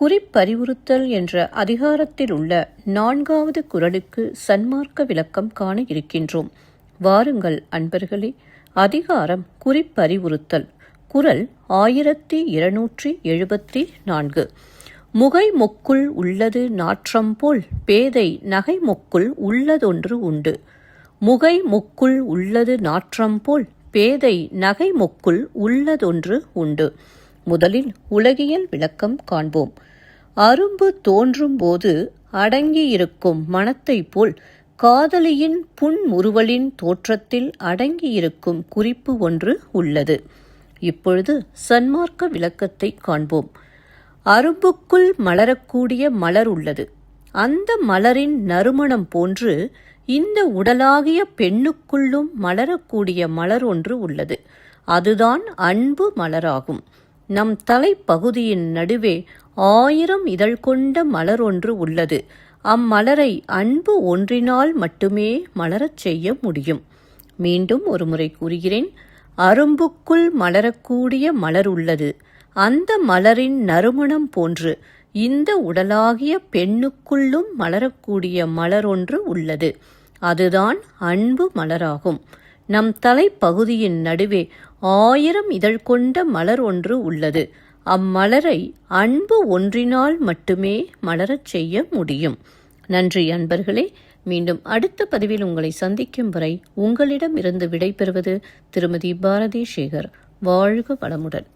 குறிப்பறிவுறுத்தல் என்ற அதிகாரத்தில் உள்ள நான்காவது குரலுக்கு சன்மார்க்க விளக்கம் காண இருக்கின்றோம். வாருங்கள் அன்பர்களே அதிகாரம் குறிப்பறிவுறுத்தல். குரல் ஆயிரத்தி இருநூற்றி எழுபத்தி நான்கு. முகை மொக்குள் உள்ளது நாற்றம் போல் பேதை நகை மொக்குள் உள்ளதொன்று உண்டு. முகை மொக்குள் உள்ளது நாற்றம் போல் பேதை நகை மொக்குள் உள்ளதொன்று உண்டு. முதலில் உலகியல் விளக்கம் காண்போம். அரும்பு தோன்றும் போது அடங்கியிருக்கும் மனத்தைப் போல் காதலியின் புன்முறுவலின் தோற்றத்தில் அடங்கியிருக்கும் குறிப்பு ஒன்று உள்ளது. இப்பொழுது சன்மார்க்க விளக்கத்தை காண்போம். அரும்புக்குள் மலரக்கூடிய மலர் உள்ளது. அந்த மலரின் நறுமணம் போன்று இந்த உடலாகிய பெண்ணுக்குள்ளும் மலரக்கூடிய மலர் ஒன்று உள்ளது. அதுதான் அன்பு மலராகும். நம் தலைப்பகுதியின் நடுவே ஆயிரம் இதழ் கொண்ட மலர் ஒன்று உள்ளது. அம்மலரை அன்பு ஒன்றினால் மட்டுமே மலரச் செய்ய முடியும். மீண்டும் ஒருமுறை கூறுகிறேன். அரும்புக்குள் மலரக்கூடிய மலர் உள்ளது. அந்த மலரின் நறுமணம் போன்று இந்த உடலாகிய பெண்ணுக்குள்ளும் மலரக்கூடிய மலர் ஒன்று உள்ளது. அதுதான் அன்பு மலராகும். நம் தலைப்பகுதியின் நடுவே ஆயிரம் இதழ் கொண்ட மலர் ஒன்று உள்ளது. அம்மலரை அன்பு ஒன்றினால் மட்டுமே மலரச் செய்ய முடியும். நன்றி அன்பர்களே. மீண்டும் அடுத்த பதிவில் உங்களை சந்திக்கும் வரை உங்களிடம் இருந்து விடைபெறுவது திருமதி பாரதி சேகர் வாழ்க வளமுடன்.